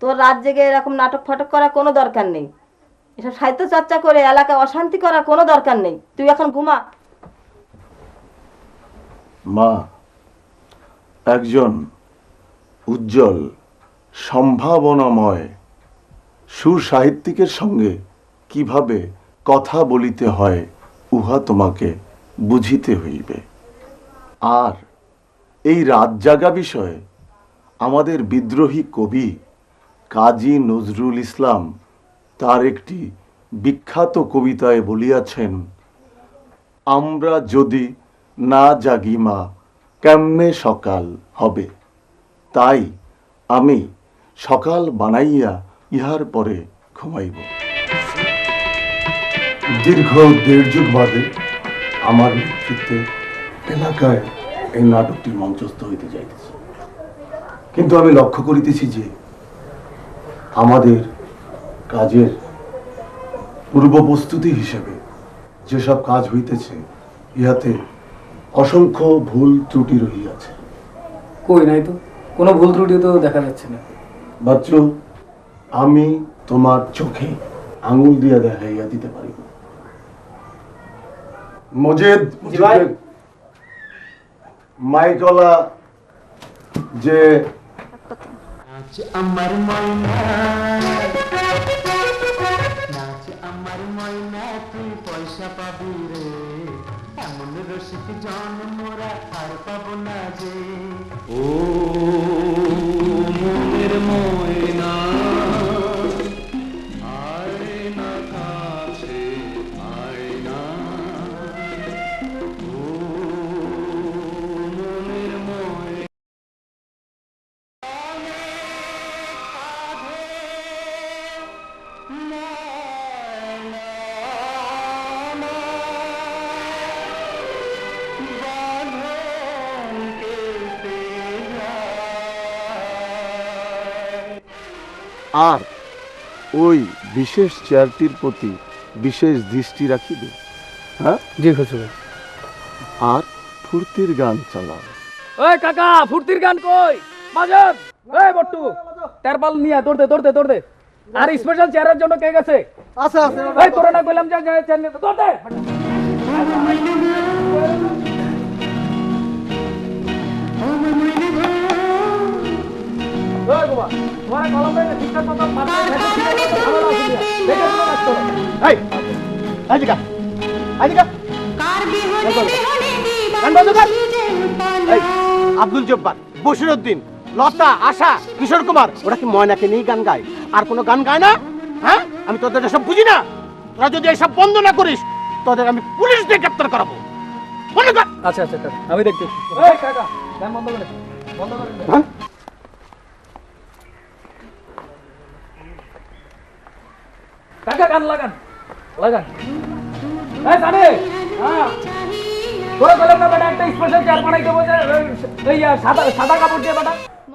তোর রাত জেগে এরকম নাটক ফাটক করার কোনো দরকার নেই। এসব সাহিত্য চর্চা করে এলাকা অশান্তি করার কোনো দরকার নেই। তুই এখন ঘুমা। মা, একজন উজ্জ্বল, সম্ভাবনাময় সুসাহিত্যিকের সঙ্গে কীভাবে কথা বলিতে হয়, উহা তোমাকে বুঝিতে হইবে। আর এই রাত জাগা বিষয়ে আমাদের বিদ্রোহী কবি কাজী নজরুল ইসলাম তার একটি বিখ্যাত কবিতায় বলিয়াছেন, আমরা যদি না জাগি মা, কেমনে সকাল হবে? তাই আমি সকাল বানাইয়া ইহার পরে ঘুমাইব। দীর্ঘ দেড় যুগ বাদে আমার নেতৃত্বে এলাকায় এই নাটকটি মঞ্চস্থ হইতে যাইতেছে। কিন্তু আমি লক্ষ্য করিতেছি যে আমাদের কাজের পূর্ব প্রস্তুতি হিসেবে যেসব কাজ হইতেছে ইহাতে অসংখ্য ভুল ত্রুটি রহিয়াছে। কই নাই তো? কোনো ভুল ত্রুটি তো দেখা যাচ্ছে না। বাচ্চু আমি তোমার চোখে আঙুল দিয়া দেখাইয়া দিতে পারিব মজেদ মাইকলা যে নাচ আমার ময়না। নাচে আমার ময়না, তুই পয়সা পাবি রে। এমন রসিক জন মোরা আর পাবো না যে। ও আর ওই বিশেষ চেয়ারটির প্রতি বিশেষ দৃষ্টি রাখিবে হ্যাঁ? জি আর ফুর্তির গান চালাও। ওই কাকা ফুর্তির গান কই? বাজান! এই বট্টু তেরপাল নিয়ে আয়, দৌড়তে দৌড়তে দৌড়তে আর স্পেশাল চেয়ারের জন্য কে গেছে? আছে আছে। ভাই তোরা না কইলাম যে বন্ধ কর। এই, আব্দুল জব্বার বসিরউদ্দিন লতা আশা কিশোর কুমার ওরা কি ময়নাকে নিয়ে গান গায়? আর কোনো গান গায় না? হ্যাঁ? আমি তোদের এসব বুঝি না। তোরা যদি এসব বন্ধ না করিস তোদের আমি পুলিশ দিয়ে গ্রেপ্তার করাবো। মনে কর আচ্ছা আচ্ছা আমি দেখতেছি এই! কাকা গান বন্ধ করে বন্ধ করে হ্যাঁ? কাকা গান লাগান লাগান। এই জানে হ্যাঁ। তোরা বললাম না বেটা একটা স্পেশাল বলছে এই, এই সাদা সাদা কাপড় দিয়ে বেটা।